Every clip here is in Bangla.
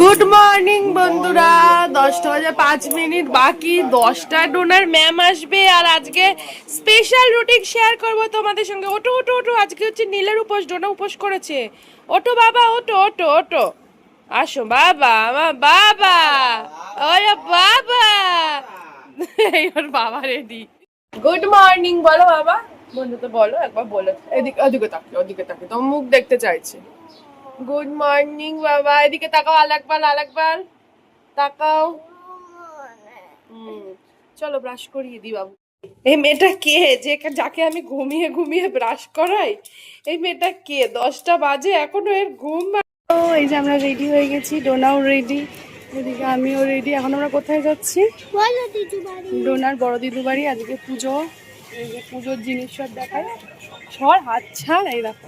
গুড মর্নিং বন্ধুরা। দশটা বাজে পাঁচ মিনিট, বাকি দশটা ডোনার ম্যাম আসবে। আর আজকে স্পেশাল রুটিন শেয়ার করব তোমাদের সঙ্গে। ওটো ওটো ওটো, আজকে হচ্ছে নীলের উপোস, ডোনা উপোস করেছে। ওটো, বাবা, ওটো ওটো ওটো। আসো, বাবা আমার বাবা। ওরে বাবা। এই বাবা রেডি গুড মর্নিং বলো বাবা। বন্ধু তো বলো, একবার বলো। এদিকে, ওদিকে তাকে ওদিকে তাকে তো মুখ দেখতে চাইছে। গুড মর্নিং বাবা। এদিকে তাকাও আলাকবার আলাকবার তাকাও। চলো ব্রাশ করিয়ে দি বাবু। এই মেয়েটা কে? যে যাকে আমি ঘুমিয়ে ঘুমিয়ে ব্রাশ করাই এই মেয়েটা কে? দশটা বাজে এখনও এর ঘুম এই যে আমরা রেডি হয়ে গেছি ডোনাও রেডি এদিকে আমিও রেডি এখন আমরা কোথায় যাচ্ছি? ডোনার বড় দিদু বাড়ি আজকে পুজো। এই যে পুজোর জিনিস সব দেখায়। সর হাত ছাড় এই দেখো।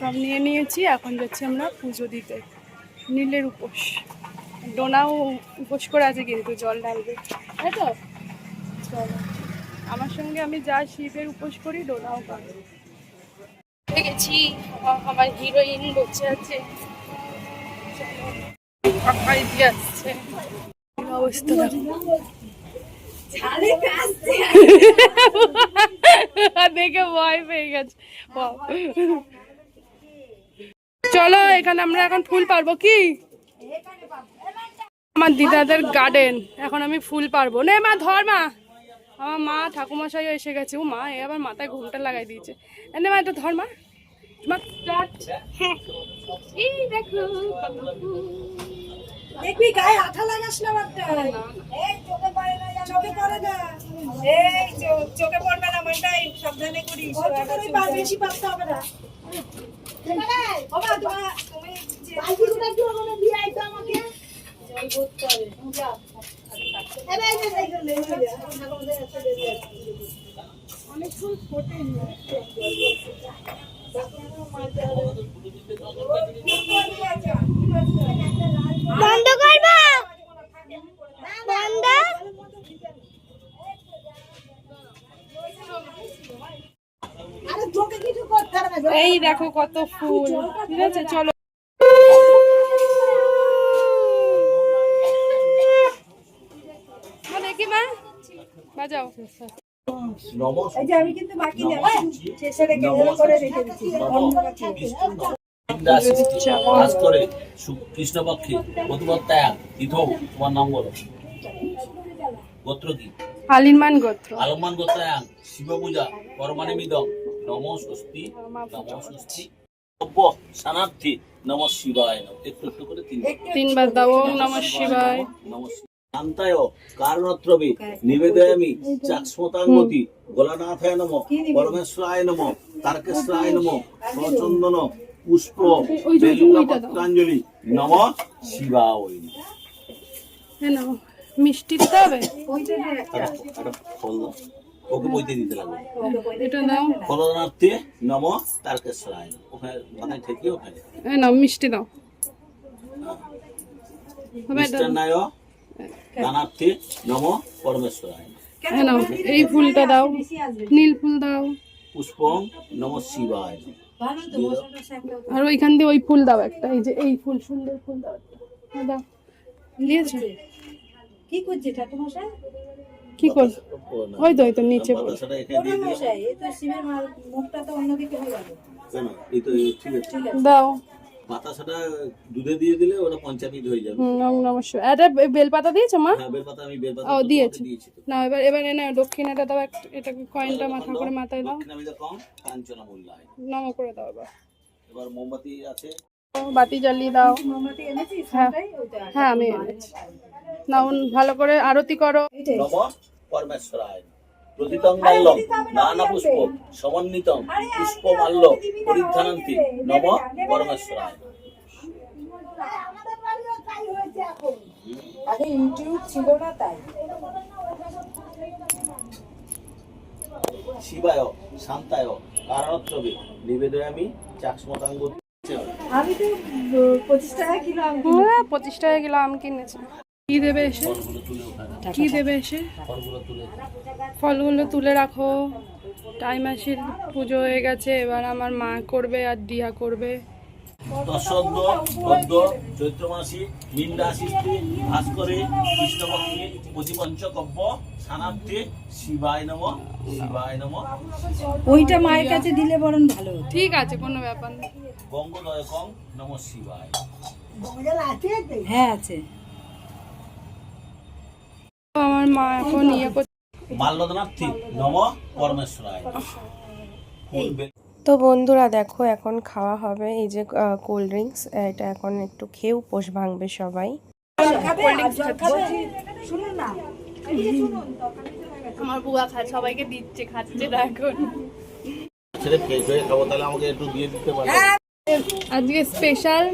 সব নিয়ে নিয়েছি এখন যাচ্ছি আমরা পুজো দিতে। নীলের উপোস। ডোনাও উপোস করে আছে কিন্তু জল ঢালবে। তাই তো? চলো। আমার সঙ্গে আমি যা শিবের উপোস করি ডোনাও করে। গেছি আমার হিরোইন বসে আছে। আসছে। অবস্থা? দেখে ভয় পেয়ে গেছে। চলো এখানে আমরা এখন ফুল পারব কি? আমার দিদাদের গার্ডেন এখন আমি ফুল পারব। নে মা ধর মা। আমার মা ঠাকুমশাই এসে গেছে। ও মা এ আবার মাথায় ঘুমটা লাগাই দিয়েছে। এনে মা এটা ধর মা। মা এই দেখো দেখবি গায়ে আঠা লাগাস না চোখে পড়ে না এই চোখে পড়বে না মনটাই সাবধানে করিস। বেশি হবে না। বন্ধ করবা বন্ধ আরে চোখে কিছু করতে হবে না এই দেখো কত ফুল। ঠিক আছে চলো। মা দেখি মা। বাজাও। আমি কিন্তু বাকি কাজ করে কৃষ্ণপক্ষে তোমার নাম বলো। গোত্র কি? আলিনমান গোত্র। আলমান গোত্র শিব পূজা কর্মাণি মিদম নম স্বস্তি নম স্বস্তি শানার্থী নম শিবায়। নম একটু একটু করে তিন তিনবার দাও ওম নমঃ শিবায়। নম শান্তায় কারণত্রবে নিবেদয়ামি চাক্ষ্মতাঙ্গতি গোলানাথায় নম পরমেশ্বরায় নম তারকেশ্বরায় নম সচন্দন পুষ্প দাও। বেল্লপত্রাঞ্জলি নম শিবায় হ্যাঁ মিষ্টি দিতে হবে? একটা ফল। ওকে বইতে দিতে লাগবে। এটা দাও। ফলনার্থে নম তারকেশ্বরায়। ওখানে মাথায় ঠেকে ওখানে। এই নাও মিষ্টি দাও। এটা। মিষ্টান্নায় দানার্থে নম পরমেশ্বরায়। হ্যাঁ নাও এই ফুলটা দাও। নীল ফুল দাও। পুষ্পং নম শিবায়। আর ওইখান দিয়ে ওই ফুল দাও একটা। এই যে এই ফুল সুন্দর ফুল দাও হ্যাঁ, দাও। কি করছে ঠাকুমশাই কি কর ওই তো ওই তো নিচে দিও মশাই এই তো শিবের মাল- মুখটা তো অন্যদিকে গেল। কেন? এই তো এই- ঠিক আছে। দাও। বাতাসাটা দুধে দিয়ে দিলে ওটা পঞ্চামৃত হয়ে যাবে। হুম নমস্কার এটা বে- বেলপাতা দিয়েছ মা? হ্যাঁ বেলপাতা আমি বেলপাতা ও তো দিয়েছে। তোমাকে দিয়েছি না এবার এবার এনে দক্ষিণাটা দাও এটা কয়েনটা মাথা করে মাথায় দাও। দক্ষিণামিতে কম কাঞ্চনা মূল্যায় নম করে দাও এবার। এবার মোমবাতি আছে। বাতি জ্বালিয়ে দাও। মোমবাতি হ্যাঁ। হ্যাঁ আমি এনেছি। নাও ভালো করে আরতি করো। নম পরমেশ্বরায়। প্রতিতং মাল্য নানা পুষ্প সমন্বিতং পুষ্প মাল্য পরিধানান্তি নম পরমেশ্বরায় আমাদের বাড়িও তাই হয়েছে এখন আগে ইউটিউব ছিল না তাই। শিবায় শান্তায় কারণত্রবে নিবেদয়ামি চাক্ষ্মতাঙ্গ আমি তো পঁচিশ টাকা কিলো পঁচিশ টাকা কিলো আম কিনেছে। কি দেবে এসে? ফলগুলো কি দেবে এসে? ফলগুলো তুলে রাখো। টাইম আসির পুজো হয়ে গেছে এবার আমার মা করবে আর দিয়া করবে। তৎসদ্য পদ্য চৈত্র মাসি মিন্ডা শিস্তি ভাস্করে কৃষ্ণপক্ষে প্রতিপঞ্চকব্য সানার্থে শিবায় নম শিবায় নম। ওইটা মায়ের কাছে দিলে বরং ভালো ঠিক আছে কোনো ব্যাপার না। গঙ্গদয়কং নম শিবায়। হ্যাঁ আছে। মা এখন ইয়ে করছে মাল্যদনার্থী নম পরমেশ্বরায়। তো বন্ধুরা দেখো এখন খাওয়া হবে। এই যে কোল্ড ড্রিঙ্কস এটা এখন একটু খেয়ে উপোস ভাঙবে সবাই। শুনুন আমার বুয়া খায় সবাইকে দিচ্ছে খাচ্ছে না এখন ছেড়ে খাব তাহলে আমাকে একটু দিয়ে দিতে পারবে আজকে স্পেশাল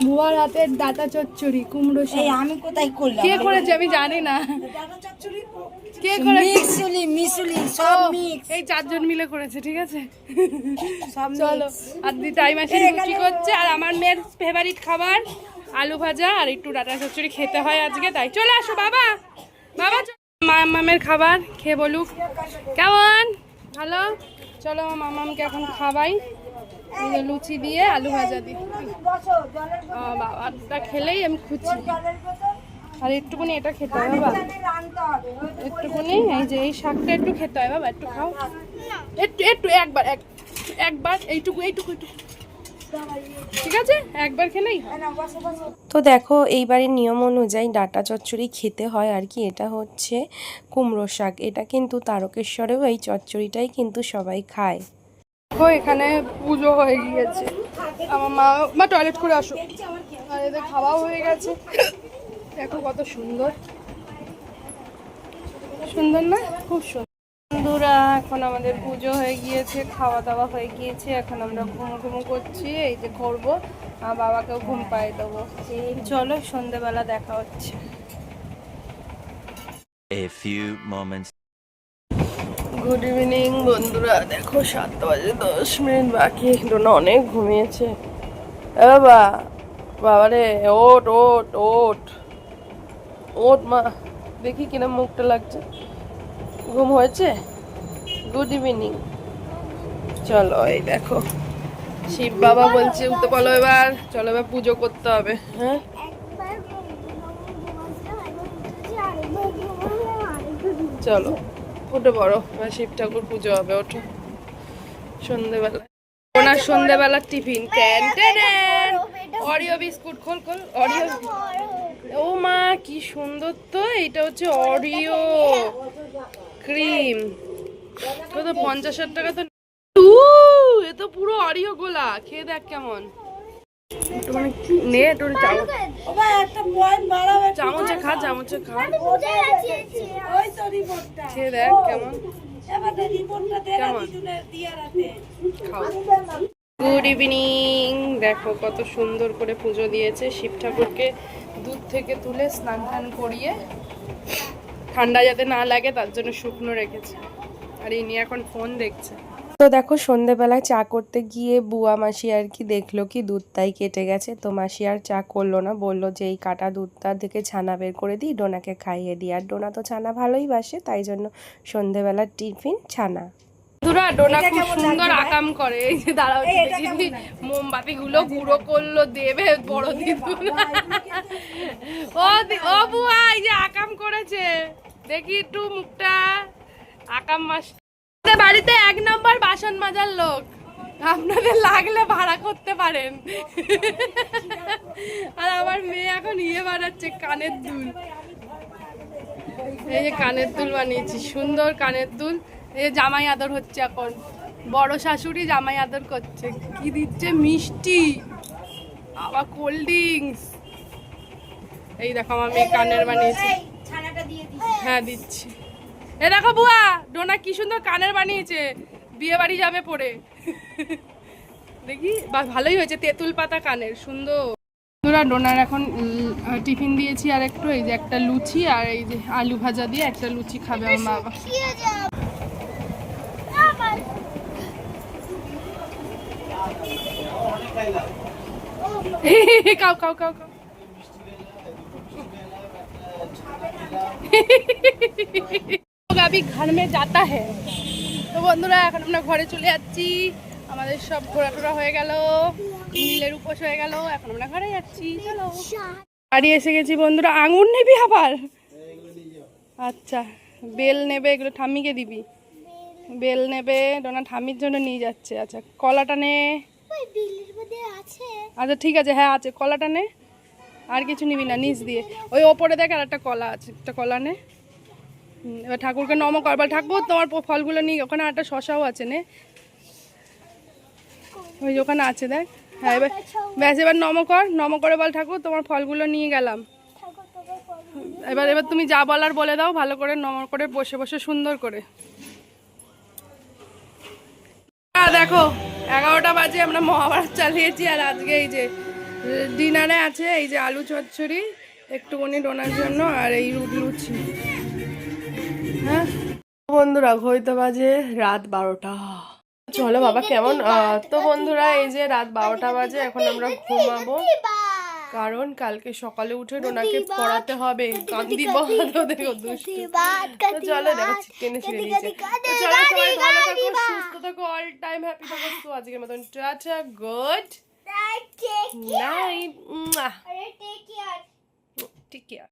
বুয়ার হাতের ডাটা চচ্চড়ি কুমড়ো। এই আমি কোথায় করলাম? কে করেছে আমি জানি না। কে করেছে? মিক্সুলি মিক্সুলি সব মিক্স। এই চারজন মিলে করেছে ঠিক আছে? চলো আর দি টাইম আছে লুচি করছে আর আমার মেয়ের ফেভারিট খাবার আলু ভাজা আর একটু ডাটা চচ্চড়ি খেতে হয় আজকে তাই। চলে আসো বাবা। বাবা চ- মা মামের খাবার খেয়ে বলুক। কেমন? ভালো? চলো মামামকে এখন যে লুচি দিয়ে আলু ভাজা দিই বাবাটা খেলেই আমি খুঁজছি। আর একটুখানি এটা খেতে হয় বাবা। একটুখানি, এই যে এই শাকটা একটু খেতে হয়, বাবা, একটু খাও। একটু একটু, একবার একবার, এইটুকু এইটুকু এইটুকু। ঠিক আছে? একবার খেলেই তো দেখো, এইবারের নিয়ম অনুযায়ী ডাটা চচ্চড়ি খেতে হয় আর কি। এটা হচ্ছে কুমড়ো শাক। এটা কিন্তু তারকেশ্বরেও এই চচ্চড়িটাই কিন্তু সবাই খায়। এখানে পুজো হয়ে গিয়েছে। আমার মা মা টয়লেট করে আসো। আর এদের খাওয়াও হয়ে গেছে। দেখো কত সুন্দর। সুন্দর না? খুব সুন্দর বন্ধুরা, এখন আমাদের পুজো হয়ে গিয়েছে খাওয়া দাওয়া হয়ে গিয়েছে। এখন আমরা ঘুম ঘুম করছি, এই যে করব আর বাবাকেও ঘুম পাই দেবো। চলো, সন্ধেবেলা দেখা হচ্ছে। A few moments good evening বন্ধুরা দেখো সাতটা বাজে দশ মিনিট বাকি ডোনা অনেক ঘুমিয়েছে বাবা বাবারে ওট ওট ওট ওট মা দেখি কিনা মুখটা লাগছে ঘুম হয়েছে গুড ইভিনিং চলো এই দেখো শিব বাবা বলছে উঠতে বলো এবার চলো এবার পুজো করতে হবে হ্যাঁ চলো পড়ো, এবার শিব ঠাকুর পুজো হবে, ওঠো। সন্ধেবেলা। ওনার সন্ধেবেলার টিফিন। অরিও বিস্কুট খোল খোল অরিও ও মা, কি সুন্দর তো এটা হচ্ছে অরিও ক্রিম কত পঞ্চাশ হাজার টাকা তো এ তো পুরো অরিও গোলা। খেয়ে দেখ কেমন। নে একটু চামচ। ওবা একটা পয়েন্ট বাড়াও একটু। চামচে খা চামচে খা। খেয়ে দেখ কেমন। গুড ইভিনিং দেখো কত সুন্দর করে পুজো দিয়েছে শিব ঠাকুরকে। দুধ থেকে তুলে স্নান টান করিয়ে ঠান্ডা যাতে না লাগে তার জন্য শুকনো রেখেছে। আর ইনি এখন ফোন দেখছে। তো দেখো সন্ধেবেলায় চা করতে গিয়ে বুয়া মাসি আর কি দেখল কি দুধটাই কেটে গেছে। তো মাসি আর চা করল না বলল যে এই কাটা দুধটা থেকে ছানা বের করে দিই ডোনাকে খাইয়ে দিই। আর ডোনা তো ছানা ভালোই বাসে তাই জন্য সন্ধেবেলার টিফিন ছানা। বন্ধুরা ডোনা খুব সুন্দর আকাম করে। এই যে দাঁড়াও? মোমবাতি গুলো গুঁড়ো করল দেবে বড় দিদু। ও ও বুয়া এই যে আকাম করেছে। দেখি একটু মুখটা আকাম মাস বাড়িতে এক নম্বর বাসন মাজার লোক। আপনাদের লাগলে ভাড়া করতে পারেন। আর আমার মেয়ে এখন ইয়ে বানাচ্ছে কানের দুল। এই যে কানের দুল বানিয়েছি সুন্দর কানের দুল। এই যে জামাই আদর হচ্ছে এখন। বড় শাশুড়ি জামাই আদর করছে। কি দিচ্ছে? মিষ্টি। আবার কোল্ড ড্রিঙ্কস। এই দেখো আমার মেয়ে কানের বানিয়েছে। হ্যাঁ দিচ্ছি। এ দেখো বুয়া, ডোনা কি সুন্দর কানের বানিয়েছে। বিয়ে বাড়ি যাবে পরে। দেখি ভালোই হয়েছে, তেঁতুল পাতা কানের, সুন্দর। ডোনার এখন টিফিন দিয়েছি আর একটু, এই যে একটা লুচি আর এই যে আলু ভাজা দিয়ে একটা লুচি খাবে আমার বাবা খাও খাও लोग अभी घर में जाता है তো বন্ধুরা এখন আমরা ঘরে চলে যাচ্ছি আমাদের সব ঘোরা টোরা হয়ে গেল নীলের উপোস হয়ে গেল এখন আমরা ঘরে যাচ্ছি চলো বাড়ি এসে গেছি বন্ধুরা আঙুর নিবি আবার আচ্ছা বেল নেবে এগুলো ঠাম্মিকে দিবি বেল নেবে ডোনা ঠাম্মির জন্য নিয়ে যাচ্ছে আচ্ছা কলাটা নে ওই বিলের মধ্যে আছে আচ্ছা ঠিক আছে হ্যাঁ আছে কলাটা নে আর কিছু নিবি না নিচ দিয়ে ওই ওপরে দেখ আর একটা কলা আছে একটা কলা নে হুম, এবার ঠাকুরকে নম করবার ঠাকুর তোমার ফলগুলো নিয়ে, ওখানে একটা শশাও আছে, নে। ওই যে ওখানে আছে, দেখ। হ্যাঁ এবার ব্যাস, এবার নম কর, নম করে বল ঠাকুর, তোমার ফলগুলো নিয়ে গেলাম। এবার এবার তুমি যা বলার বলে দাও, ভালো করে নম করে বসে বসে সুন্দর করে। দেখো, এগারোটা বাজে, আমরা মহাভারত চালিয়েছি, আর আজকে এই যে, ডিনারে আছে, এই যে আলু চচ্চড়ি, একটুখানি ডোনার জন্য, আর এই রুটি লুচি। হ্যাঁ? বন্ধুরা ঘড়িতে বাজে রাত বারোটা। চলো বাবা কেমন? তো বন্ধুরা এই যে রাত বারোটা বাজে এখন আমরা ঘুমাবো। কারণ কালকে সকালে উঠে ডোনাকে পড়াতে হবে বাদ তো চলো দেখো টেনে ছিঁড়ে দিয়েছে চলো সবাই ভালো থাকো সুস্থ থাকো অল টাইম হ্যাপি থাকো তো আজকের মতন টাটা গুড নাইট